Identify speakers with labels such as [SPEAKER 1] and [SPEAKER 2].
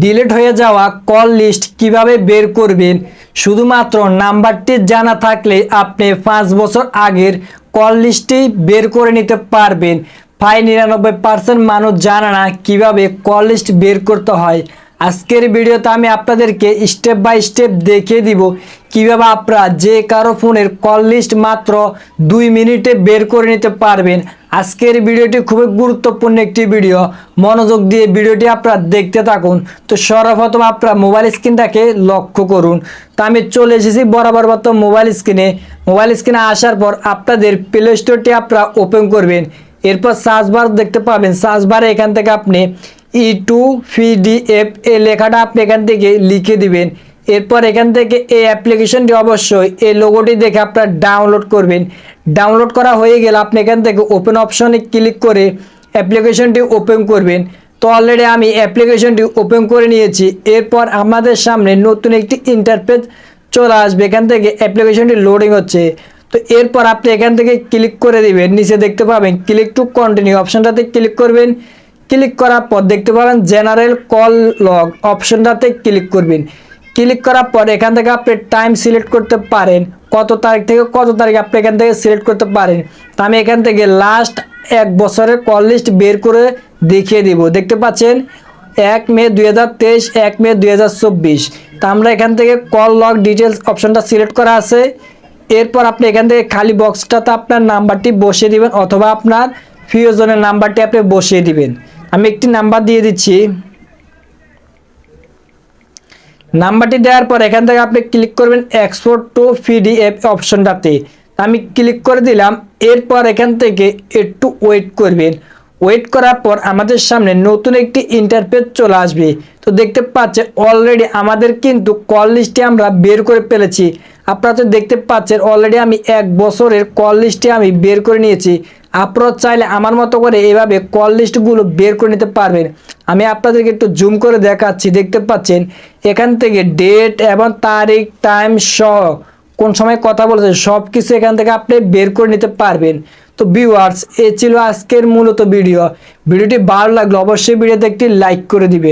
[SPEAKER 1] Delete হয়ে যাওয়া call list কীভাবে বের করবেন? শুধুমাত্র নাম্বারটি জানা থাকলে আপনি পাঁচ বছর আগের কল লিস্টটি বের করে নিতে পারবেন। প্রায় নিরানব্বই পার্সেন্ট মানুষ জানে না কীভাবে কল লিস্ট বের করতে হয়। আজকের ভিডিওতে আমি আপনাদেরকে স্টেপ বাই স্টেপ দেখিয়ে দিব কীভাবে আপনারা যে কারও ফোনের কল লিস্ট মাত্র দুই মিনিটে বের করে নিতে পারবেন। আজকের ভিডিওটি খুবই গুরুত্বপূর্ণ একটি ভিডিও। মনোযোগ দিয়ে ভিডিওটি আপনারা দেখতে থাকুন। তো সর্বপ্রথম আপনারা মোবাইল স্ক্রিনটাকে লক্ষ্য করুন। তো আমি চলে এসেছি বরাবর মতো মোবাইল স্ক্রিনে মোবাইল স্ক্রিনে আসার পর আপনাদের প্লে স্টোরটি আপনারা ওপেন করবেন। এরপর সার্চ বার দেখতে পাবেন। সার্চ বারে এখান থেকে আপনি ই টু পিডিএফ এই লেখাটা আপনি এখান থেকে লিখে দিবেন। এরপর এখান থেকে এই অ্যাপ্লিকেশনটি অবশ্যই এই লোগোটি দেখে আপনারা ডাউনলোড করবেন। ডাউনলোড করা হয়ে গেলে আপনি এখান থেকে ওপেন অপশনে ক্লিক করে অ্যাপ্লিকেশনটি ওপেন করবেন। তো অলরেডি আমি অ্যাপ্লিকেশনটি ওপেন করে নিয়েছি। এরপর আমাদের সামনে নতুন একটি ইন্টারফেস চলে আসবে। এখান থেকে অ্যাপ্লিকেশনটি লোডিং হচ্ছে। তো এরপর আপনি এখান থেকে ক্লিক করে দিবেন। নিচে দেখতে পাবেন ক্লিক টু কন্টিনিউ অপশানটাতে ক্লিক করবেন। ক্লিক করার পর দেখতে পাবেন জেনারেল কল লগ অপশনটাতে ক্লিক করবেন। ক্লিক করার পর এখান থেকে আপনি টাইম সিলেক্ট করতে পারেন। কত তারিখ থেকে কত তারিখ আপনি এখান থেকে সিলেক্ট করতে পারেন। তো আমি এখান থেকে লাস্ট এক বছরের কল লিস্ট বের করে দেখিয়ে দিব। দেখতে পাচ্ছেন, এক মে দুই হাজার তেইশ, এক মে দুই হাজার চব্বিশ। তা আমরা এখান থেকে কল লগ ডিটেলস অপশনটা সিলেক্ট করা আছে। এরপর আপনি এখান থেকে খালি বক্সটাতে আপনার নাম্বারটি বসিয়ে দিবেন অথবা আপনার প্রিয়জনের নাম্বারটি আপনি বসিয়ে দিবেন। আমি একটি নাম্বার দিয়ে দিচ্ছি। নাম্বারটি দেওয়ার পর এখান থেকে আপনি ক্লিক করবেন এক্সপোর্ট টু পিডিএফ অপশনটাতে। আমি ক্লিক করে দিলাম, এরপর এখান থেকে একটু ওয়েট করবেন। ওয়েট করার পর আমাদের সামনে নতুন একটি ইন্টারফেস চলে আসবে। তো দেখতে পাচ্ছেন অলরেডি আমাদের কিন্তু কল লিস্টে আমরা বের করে ফেলেছি। আপনারা তো দেখতে পাচ্ছেন অলরেডি আমি এক বছরের কল লিস্টে আমি বের করে নিয়েছি। আপনারা চাইলে আমার মতো করে এভাবে কল লিস্টগুলো বের করে নিতে পারবেন। আমি আপনাদেরকে একটু জুম করে দেখাচ্ছি, দেখতে পাচ্ছেন? এখান থেকে ডেট এবং তারিখ, টাইম সহ কোন সময় কথা বলেছে সব কিছু এখান থেকে আপনি বের করে নিতে পারবেন। তো ভিউয়ার্স, এ ছিল আজকের মূলত ভিডিও। ভিডিওটি ভালো লাগল অবশ্যই ভিডিওতে একটি লাইক করে দিবেন।